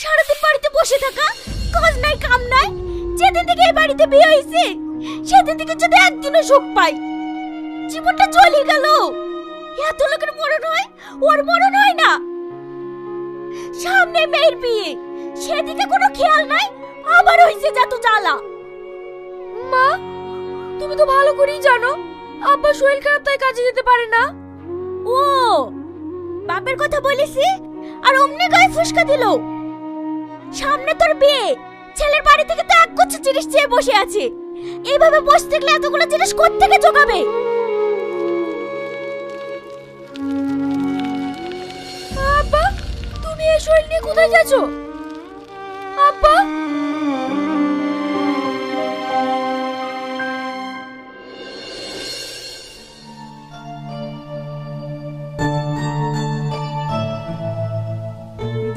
সারাদিন বাড়িতে বসে থাকা? কাজ নাই, কাম নাই। যেদিন থেকে এই বাড়িতে বিয়ে হয়েছে, সেদিন থেকে যদি একদিনও সুখ পাই, জীবনটা চলে গেল। এত লোকের মরণ হয়, ওর মরণ হয় না। সামনে মেয়ের বিয়ে, সেদিকে কোনো খেয়াল নাই, আবার হয়েছে যত জ্বালা। মা, তুমি তো ভালো করেই জানো, আব্বা শরীর খারাপ তাই কাজে যেতে পারে না। ও, বাপের কথা বলিসি আর অমনি গায়ে ফুসকা দিল। সামনে তোর বিয়ে। ছেলের বাড়ি থেকে তো এক গুচ্ছ জিনিস চেয়ে বসে আছে। এইভাবে বসে থাকলে এতগুলো জিনিস কোত্থেকে জোগাবে? আব্বা, তুমি এই শরীর নিয়ে কোথায় যাচ্ছ? আব্বা?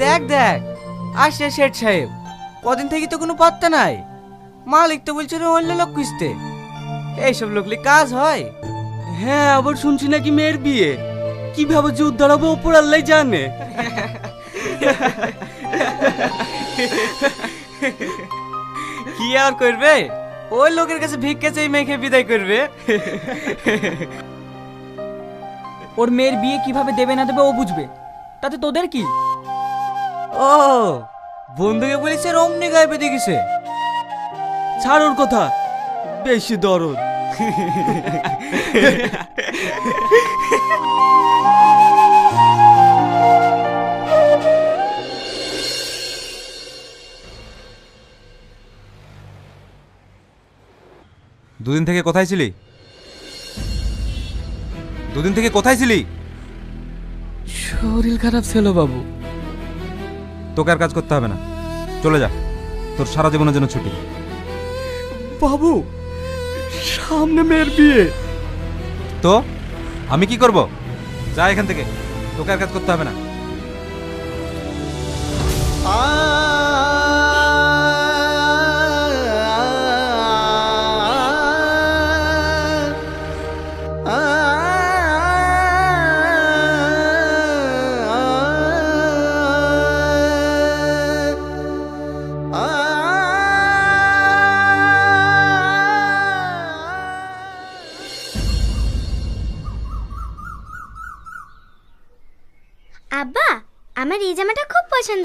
দেখ দেখ আসছে শেঠ সাহেব কদিন থেকে তো কোনো পাত্তা নাই। মালিক তো বলছে রে অন্য লোক খুঁজতে। এইসব লোকলি কাজ হয়। হ্যাঁ আবার শুনছি নাকি মেয়ের বিয়ে। কীভাবে যে উদ্ধার হবে ওপর আল্লাহ জানে। কি আর করবে? ওই লোকের কাছে ভিক্ষা চাই মেখে বিদায় করবে। ওর মেয়ের বিয়ে কীভাবে দেবে না দেবে ও বুঝবে। তাতে তোদের কি? ও বন্ধুকে বলেছে রমনি গায়ে বেঁধে গেছে ছাড় ওর কথা বেশি দরদ দুদিন থেকে কোথায় ছিলি? দুদিন থেকে কোথায় ছিলি? শরীর খারাপ ছিল বাবু। তোকে আর কাজ করতে হবে না। চলে যা। তোর সারা জীবনের জন্য ছুটি। বাবু সামনে মেয়ের বিয়ে। তো? আমি কি করব? যা এখান থেকে। তোকে আর কাজ করতে হবে না। আব্বা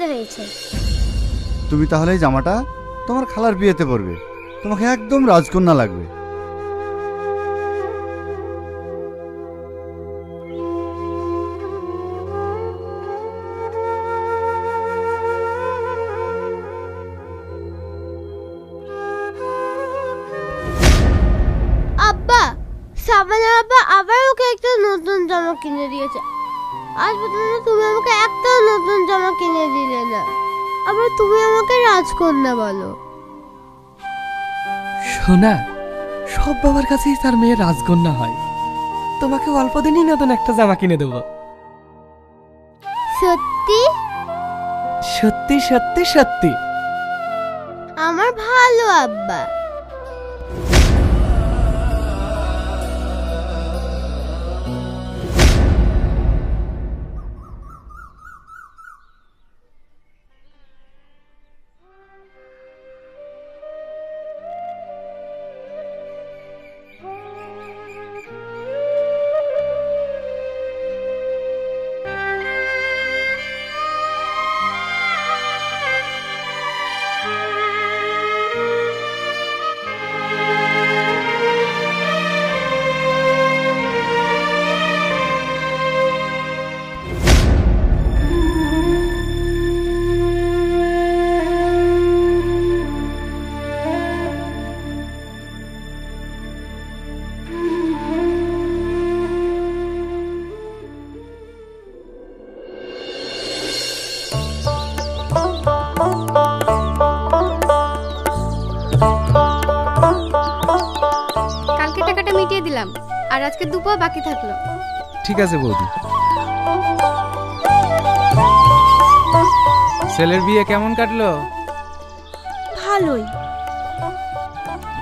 পছন্দ হয়েছে। তুমি তাহলে এই জামাটা তোমার খালার বিয়েতে পরবে। তোমাকে একদম রাজকন্যা লাগবে। আব্বা সাবানের আব্বা আবার ওকে একটা নতুন জামা কিনে দিয়েছে। আজ পর্যন্ত তুমি আমাকে নতুন জামা কিনে দিলে না। আবার তুমি আমাকে রাজকন্যা বলো। সোনা সব বাবার কাছেই তার মেয়ে রাজকন্যা হয়। তোমাকে অল্প দিনই নতুন একটা জামা কিনে দেবো। সত্যি? সত্যি সত্যি সত্যি। আমার ভালো আব্বা। দিলাম। আর আজকে দুপো বাকি থাকল। ঠিক আছে বৌদি। ছেলের বিয়ে কেমন কাটলো? ভালোই।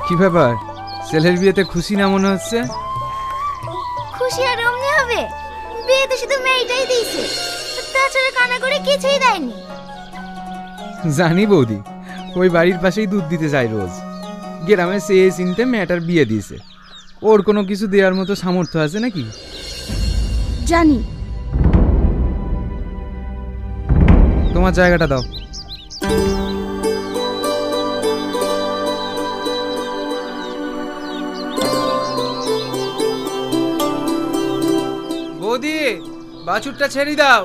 কি ব্যাপার? ছেলের বিয়েতে খুশি না মনে হচ্ছে? খুশি আর অমনি হবে? বিয়ে তো শুধু মেয়েটাই দিয়েছে। তাছাড়া কানা করে কিছুই দেয়নি। জানি বৌদি ওই বাড়ির পাশেই দুধ দিতে যায় রোজ। গ্রামে সে চিনতে মেয়েটার বিয়ে দিয়েছে। ওর কোনো কিছু দেওয়ার মতো সামর্থ্য আছে নাকি? জানি। তোমার জায়গাটা দাও। বৌদি বাছুরটা ছেড়ে দাও।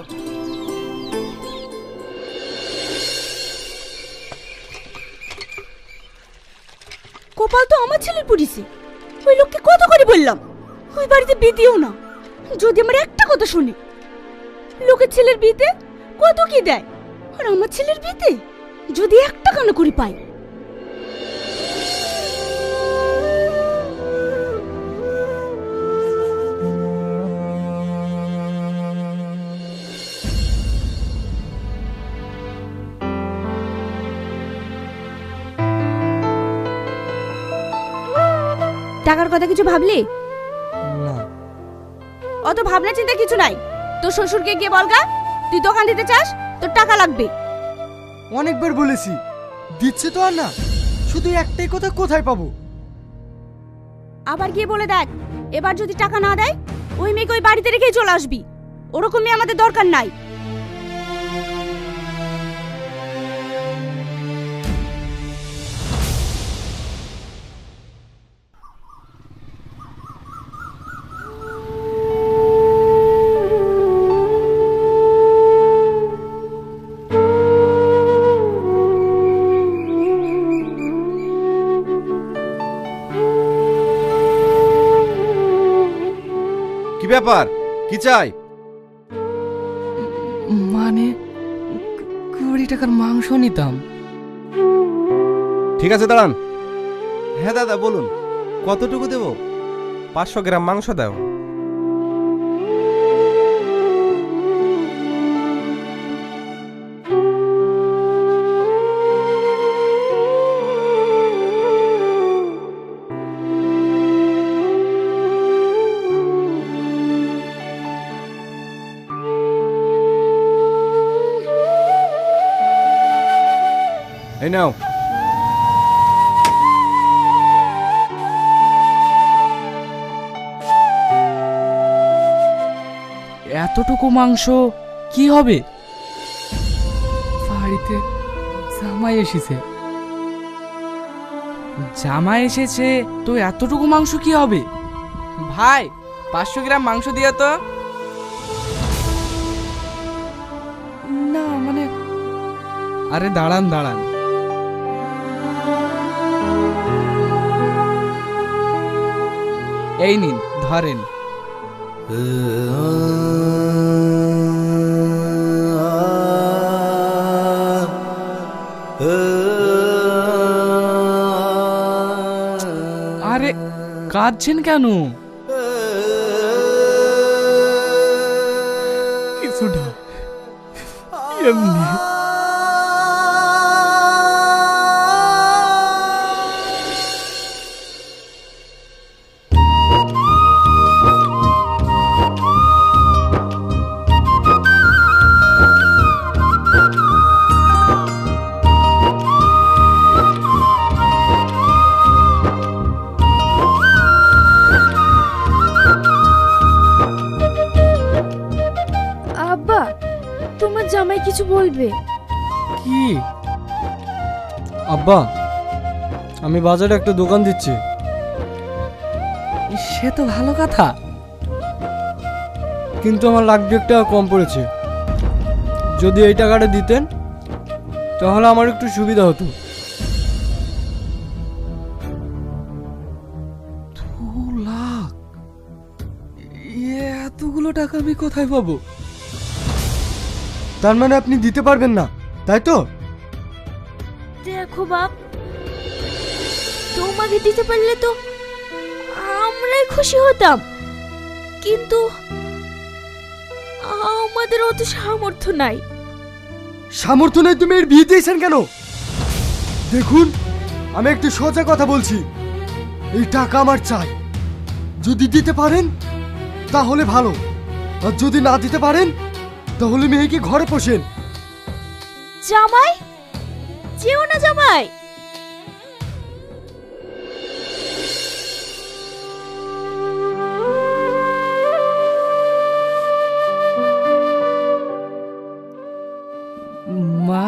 কপাল তো আমার ছেলের পড়িছে। ওই লোককে কত করে বললাম? ওই বাড়িতে বিয়েও না। যদি আমার একটা কথা শুনে, লোকের ছেলের বিয়েতে কত কি দেয়? আর আমার ছেলের বিয়েতে যদি একটা কানা করে পাই টাকার কথা কিছু ভাবলি? না। অত ভাবনা চিন্তা কিছু নাই। তোর শ্বশুরকে গিয়ে বলগা তুই দোকান দিতে চাস তোর টাকা লাগবে। অনেকবার বলেছি দিচ্ছে তো আর না শুধু একটাই কথা কোথায় পাবো? আবার গিয়ে বলে দেখ এবার যদি টাকা না দেয় ওই মেয়েকে ওই বাড়িতে রেখেই চলে আসবি। ওরকম মেয়ে আমাদের দরকার নাই। ব্যাপার? কি চাই? মানে কুড়ি টাকার মাংস নিতাম। ঠিক আছে দাঁড়ান। হ্যাঁ দাদা বলুন। কতটুকু দেব? পাঁচশো গ্রাম মাংস দাও। এই নাও এতটুকু মাংস কি হবে? বাড়িতে জামাই এসেছে। জামাই এসেছে তো এতটুকু মাংস কি হবে? ভাই পাঁচশো গ্রাম মাংস দিয়া তো। না মানে আরে দাঁড়ান দাঁড়ান। এই নিন ধরেন। আরে কাঁদছেন কেন? কিছুটা এমনি তোমার জামাই কিছু বলবে? কি? আব্বা, আমি বাজারে একটা দোকান দিচ্ছি। সে তো ভালো কথা। কিন্তু আমার দুয়েক টাকা কম পড়েছে। যদি এই টাকাটা দিতেন, তাহলে আমার একটু সুবিধা হতো। এতগুলো টাকা আমি কোথায় পাবো? তার মানে আপনি দিতে পারবেন না তাই তো? দেখো বাপ তোমাকে দিতে পারলে তো আমরাই খুশি হতাম। কিন্তু আমাদের অত সামর্থ্য নাই। সামর্থ্য নেই তুমি এর বিয়ে দিয়েছেন কেন? দেখুন আমি একটু সোজা কথা বলছি। এই টাকা আমার চাই। যদি দিতে পারেন তাহলে ভালো। আর যদি না দিতে পারেন তাহলে মেয়েকে ঘরে পোষেন জামাই? যেও না জামাই। মা?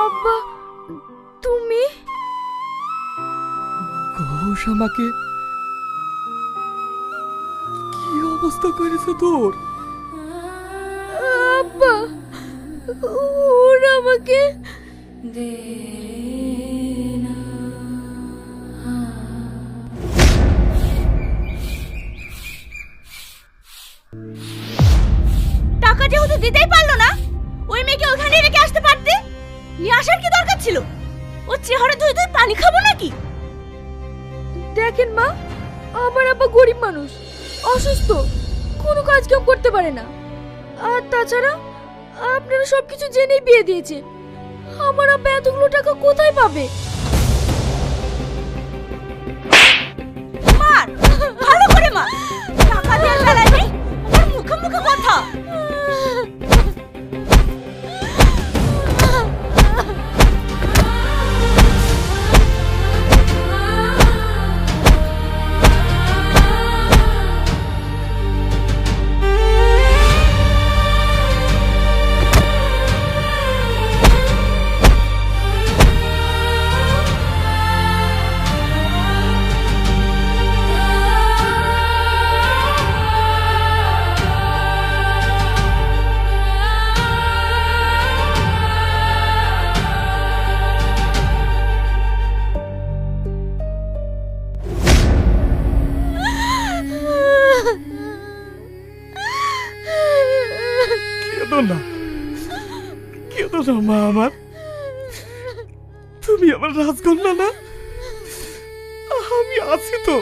আব্বা তুমি? ঘোষ আমাকে অবস্থা করেছে তোর। আব্বা ওরা আমাকে টাকা যেহেতু দিতেই পারল না ওই মেয়েকে ওখানে রেখে আসতে পারতে? নিয়ে আসার কি দরকার ছিল? ও চেহারা ধুই ধুই পানি খাব নাকি? দেখেন মা আমার আব্বা গরিব মানুষ। অসুস্থ। কোনো কাজ কেউ করতে পারে না। আর তাছাড়া আপনারা সবকিছু জেনেই বিয়ে দিয়েছে। আমার আব্বা এতগুলো টাকা কোথায় পাবে? মার! ভালো করে মা টাকা দেওয়ার বেলায় নেই। মুখে মুখে কথা। না। কেঁদো না মা আমার? তুমি আমার রাজকন্যা না? আমি আছি তো।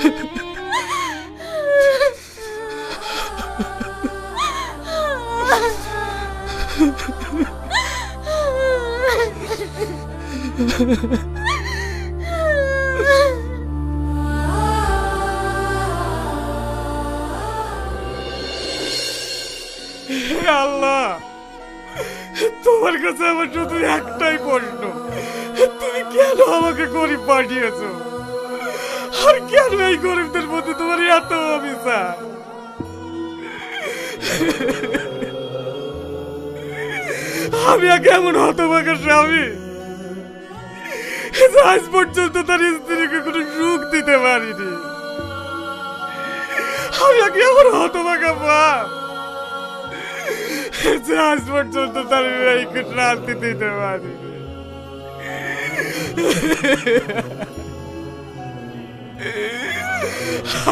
হে তোমার কাছে আমার শুধু একটাই প্রশ্ন। তুমি কেন আমাকে গরিব পাঠিয়েছো? আর কেন এই গরিবদের মধ্যে তোমার এত অভিশাপ আমি এক এমন হতভাগা স্বামী আজ পর্যন্ত তার স্ত্রীকে কোনো সুখ দিতে পারিনি। আমি এক এমন হতভাগা বাপ। যে আজ পর্যন্ত তার মেয়েকে শান্তি দিতে পারি।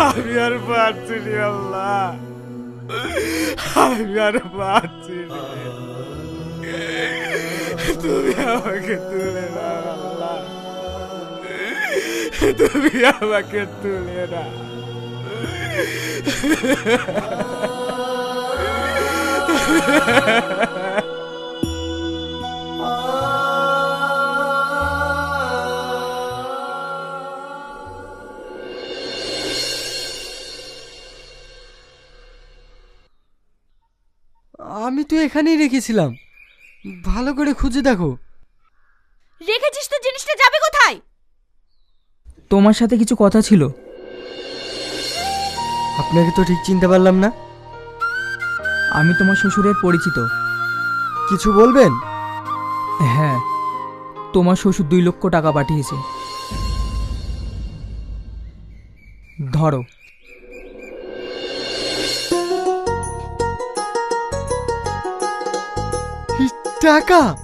আমি আর পারছি না, আল্লাহ। আমি আর পারছি তুমি আমাকে তুলে না, আল্লাহ। তুমি আমাকে তুলে না। আমি তো এখানেই রেখেছিলাম। ভালো করে খুঁজে দেখো। রেখেছিস তো জিনিসটা যাবে কোথায়? তোমার সাথে কিছু কথা ছিল। আপনাকে তো ঠিক চিনতে পারলাম না। আমি তোমার শ্বশুরের পরিচিত। কিছু বলবেন? হ্যাঁ তোমার শ্বশুর দুই লক্ষ টাকা পাঠিয়েছে। ধরো। টাকা!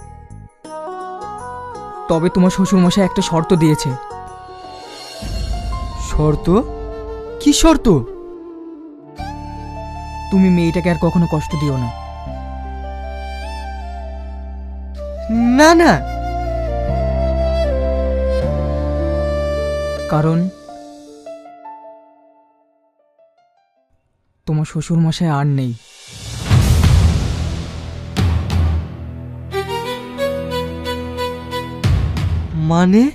তবে তোমার শ্বশুর মশাই একটা শর্ত দিয়েছে। শর্ত? কি শর্ত? তুমি মেয়েটাকে আর কখনো কষ্ট দিও না। না না। কারণ তোমার শ্বশুর মশাই আর নেই। মানে?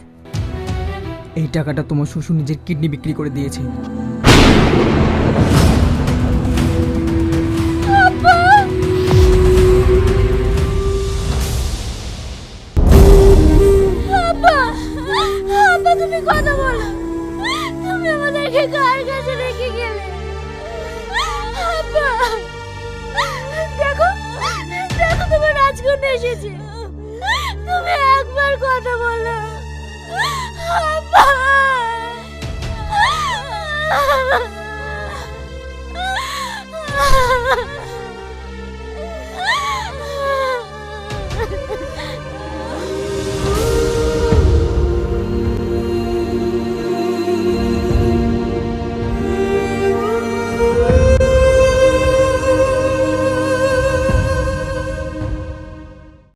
এই টাকাটা তোমার শ্বশুর নিজের কিডনি বিক্রি করে দিয়েছে। তুমি কথা বলো। তুমি আমাদেরকে কার কাছে রেখে গেলে? দেখো দেখো তোমার রাজকন্যা এসেছে। তুমি একবার কথা বলো। আব্বা।